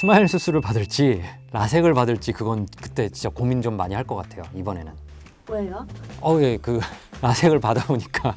스마일 수술을 받을지 라섹을 받을지 그건 그때 진짜 고민 좀 많이 할 것 같아요 이번에는 왜요? 어예그 라섹을 받아보니까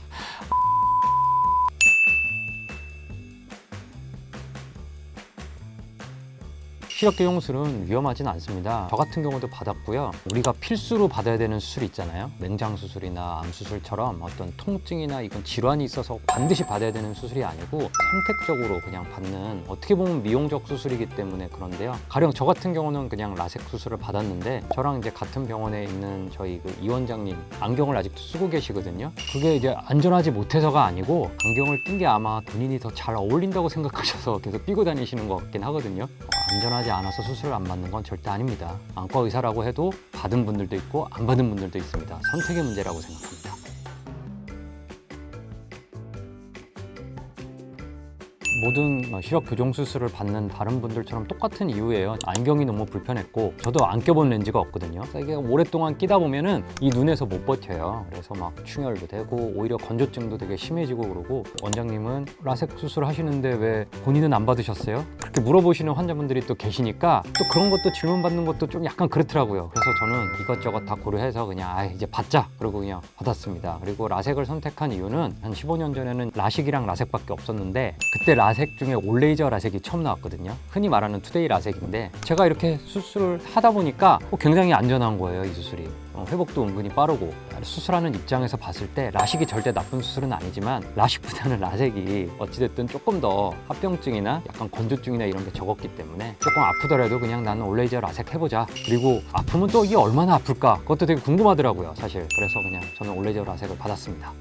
시력교정술은 위험하진 않습니다. 저 같은 경우도 받았고요. 우리가 필수로 받아야 되는 수술 있잖아요. 맹장 수술이나 암 수술처럼 어떤 통증이나 이건 질환이 있어서 반드시 받아야 되는 수술이 아니고 선택적으로 그냥 받는 어떻게 보면 미용적 수술이기 때문에 그런데요. 가령 저 같은 경우는 그냥 라섹 수술을 받았는데 저랑 이제 같은 병원에 있는 저희 그 이 원장님 안경을 아직도 쓰고 계시거든요. 그게 이제 안전하지 못해서가 아니고 안경을 낀 게 아마 본인이 더 잘 어울린다고 생각하셔서 계속 끼고 다니시는 것 같긴 하거든요. 어, 안전하지 않아서 수술을 안 받는 건 절대 아닙니다. 안과 의사라고 해도 받은 분들도 있고 안 받은 분들도 있습니다. 선택의 문제라고 생각합니다. 모든 어, 시력 교정 수술을 받는 다른 분들처럼 똑같은 이유예요. 안경이 너무 불편했고 저도 안 껴본 렌즈가 없거든요. 이게 오랫동안 끼다 보면은 이 눈에서 못 버텨요. 그래서 막 충혈도 되고 오히려 건조증도 되게 심해지고 그러고 원장님은 라섹 수술 하시는데 왜 본인은 안 받으셨어요? 그렇게 물어보시는 환자분들이 또 계시니까 또 그런 것도 질문 받는 것도 좀 약간 그렇더라고요. 그래서 저는 이것저것 다 고려해서 그냥 아 이제 받자 그러고 그냥 받았습니다. 그리고 라섹을 선택한 이유는 한 15년 전에는 라식이랑 라섹밖에 없었는데 그때 라섹 중에 올레이저 라섹이 처음 나왔거든요. 흔히 말하는 투데이 라섹인데 제가 이렇게 수술을 하다 보니까 어, 굉장히 안전한 거예요 이 수술이. 어, 회복도 은근히 빠르고 수술하는 입장에서 봤을 때 라식이 절대 나쁜 수술은 아니지만 라식보다는 라섹이 어찌됐든 조금 더 합병증이나 약간 건조증이나 이런 게 적었기 때문에 조금 아프더라도 그냥 나는 올레이저 라섹 해보자 그리고 아프면 또 이게 얼마나 아플까 그것도 되게 궁금하더라고요 사실 그래서 그냥 저는 올레이저 라섹을 받았습니다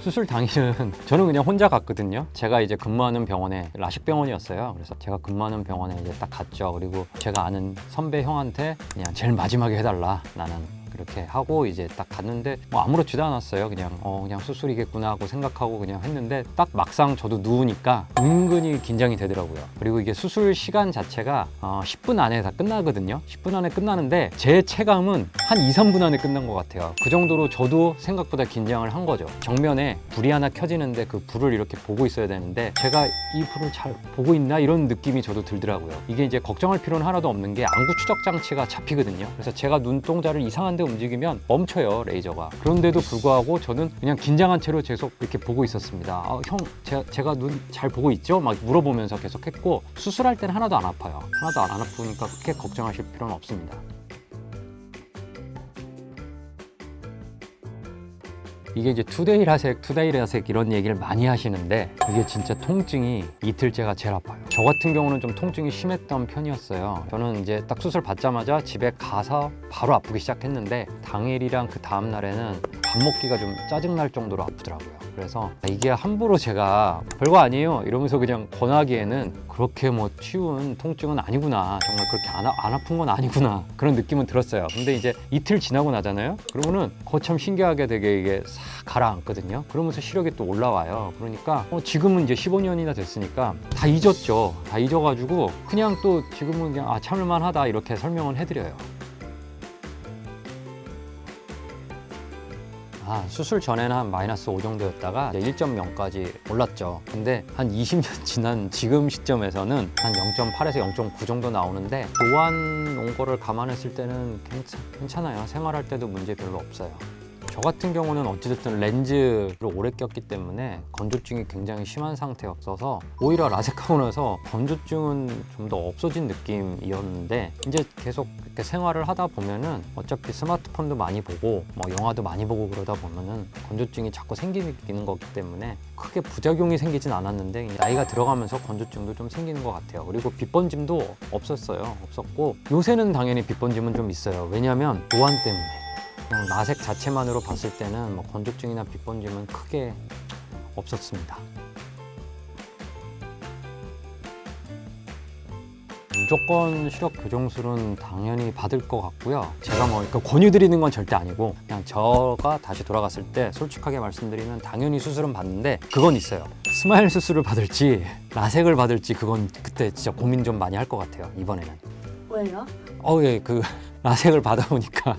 수술 당일은 저는 그냥 혼자 갔거든요. 제가 이제 근무하는 병원에 라식 병원이었어요. 그래서 제가 근무하는 병원에 이제 딱 갔죠. 그리고 제가 아는 선배 형한테 그냥 제일 마지막에 해달라. 나는 그렇게 하고 이제 딱 갔는데 뭐 아무렇지도 않았어요. 그냥 어 그냥 수술이겠구나 하고 생각하고 그냥 했는데 딱 막상 저도 누우니까 은근히 긴장이 되더라고요. 그리고 이게 수술 시간 자체가 어 10분 안에 다 끝나거든요. 10분 안에 끝나는데 제 체감은 한 2, 3분 안에 끝난 것 같아요. 그 정도로 저도 생각보다 긴장을 한 거죠. 정면에 불이 하나 켜지는데 그 불을 이렇게 보고 있어야 되는데 제가 이 불을 잘 보고 있나 이런 느낌이 저도 들더라고요. 이게 이제 걱정할 필요는 하나도 없는 게 안구 추적 장치가 잡히거든요. 그래서 제가 눈동자를 이상한 데 움직이면 멈춰요 레이저가. 그런데도 불구하고 저는 그냥 긴장한 채로 계속 이렇게 보고 있었습니다. 아, 형 제가, 제가 눈 잘 보고 있죠? 막 물어보면서 계속 했고 수술할 때는 하나도 안 아파요. 하나도 안 아프니까 그렇게 걱정하실 필요는 없습니다. 이게 이제 투데이 라섹, 투데이 라섹 이런 얘기를 많이 하시는데 이게 진짜 통증이 이틀째가 제일 아파요. 저 같은 경우는 좀 통증이 심했던 편이었어요. 저는 이제 딱 수술 받자마자 집에 가서 바로 아프기 시작했는데 당일이랑 그 다음 날에는 밥 먹기가 좀 짜증 날 정도로 아프더라고요. 그래서 이게 함부로 제가 별거 아니에요 이러면서 그냥 권하기에는 그렇게 뭐 쉬운 통증은 아니구나 정말 그렇게 안, 아, 안 아픈 건 아니구나 그런 느낌은 들었어요. 근데 이제 이틀 지나고 나잖아요. 그러면은 거참 신기하게 되게 이게 싹 가라앉거든요. 그러면서 시력이 또 올라와요. 그러니까 어, 지금은 이제 15년이나 됐으니까 다 잊었죠. 다 잊어가지고 그냥 또 지금은 그냥 아 참을만하다 이렇게 설명을 해드려요. 아, 수술 전에는 한 마이너스 5 정도였다가 이제 1.0까지 올랐죠. 근데 한 20년 지난 지금 시점에서는 한 0.8에서 0.9 정도 나오는데 노안 온 거를 감안했을 때는 괜찮, 괜찮아요. 생활할 때도 문제 별로 없어요. 저 같은 경우는 어찌됐든 렌즈를 오래 꼈기 때문에 건조증이 굉장히 심한 상태였어서 오히려 라섹하고 나서 건조증은 좀 더 없어진 느낌이었는데 이제 계속 이렇게 생활을 하다 보면은 어차피 스마트폰도 많이 보고 뭐 영화도 많이 보고 그러다 보면은 건조증이 자꾸 생기는 거기 때문에 크게 부작용이 생기진 않았는데 나이가 들어가면서 건조증도 좀 생기는 것 같아요. 그리고 빗번짐도 없었어요. 없었고 요새는 당연히 빗번짐은 좀 있어요. 왜냐하면 노안 때문에. 그냥 라섹 자체만으로 봤을 때는 뭐 건조증이나 빗번짐은 크게 없었습니다. 무조건 시력 교정술은 당연히 받을 것 같고요. 제가 뭐 그러니까 권유드리는 건 절대 아니고 그냥 저가 다시 돌아갔을 때 솔직하게 말씀드리면 당연히 수술은 받는데 그건 있어요. 스마일 수술을 받을지 라섹을 받을지 그건 그때 진짜 고민 좀 많이 할 것 같아요. 이번에는. 왜요? 어, 예, 그 라섹을 받아보니까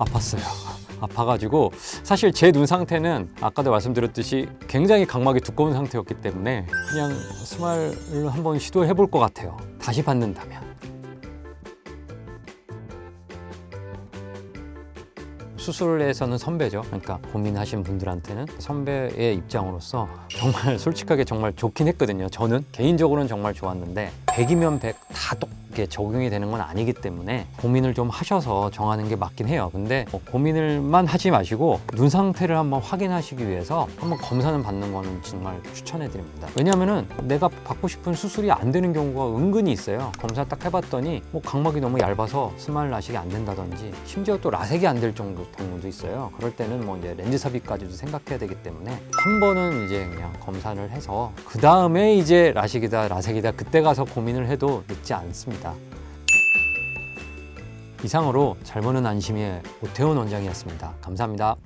아팠어요. 아파가지고 사실 제 눈 상태는 아까도 말씀드렸듯이 굉장히 각막이 두꺼운 상태였기 때문에 그냥 스마일을 한번 시도해 볼 것 같아요. 다시 받는다면. 수술에서는 선배죠. 그러니까 고민하신 분들한테는 선배의 입장으로서 정말 솔직하게 정말 좋긴 했거든요. 저는 개인적으로는 정말 좋았는데 100이면 100 다 똑 게 적용이 되는 건 아니기 때문에 고민을 좀 하셔서 정하는 게 맞긴 해요. 근데 뭐 고민을만 하지 마시고 눈 상태를 한번 확인하시기 위해서 한번 검사는 받는 거는 정말 추천해 드립니다. 왜냐면은 내가 받고 싶은 수술이 안 되는 경우가 은근히 있어요. 검사 딱 해봤더니 뭐 각막이 너무 얇아서 스마일 라식이 안 된다든지 심지어 또 라섹이 안 될 정도 경우도 있어요. 그럴 때는 뭐 이제 렌즈 삽입까지도 생각해야 되기 때문에 한 번은 이제 그냥 검사를 해서 그 다음에 이제 라식이다 라섹이다 그때 가서 고민을 해도 늦지 않습니다. 이상으로 잘 보는 안심의 오태훈 원장이었습니다. 감사합니다.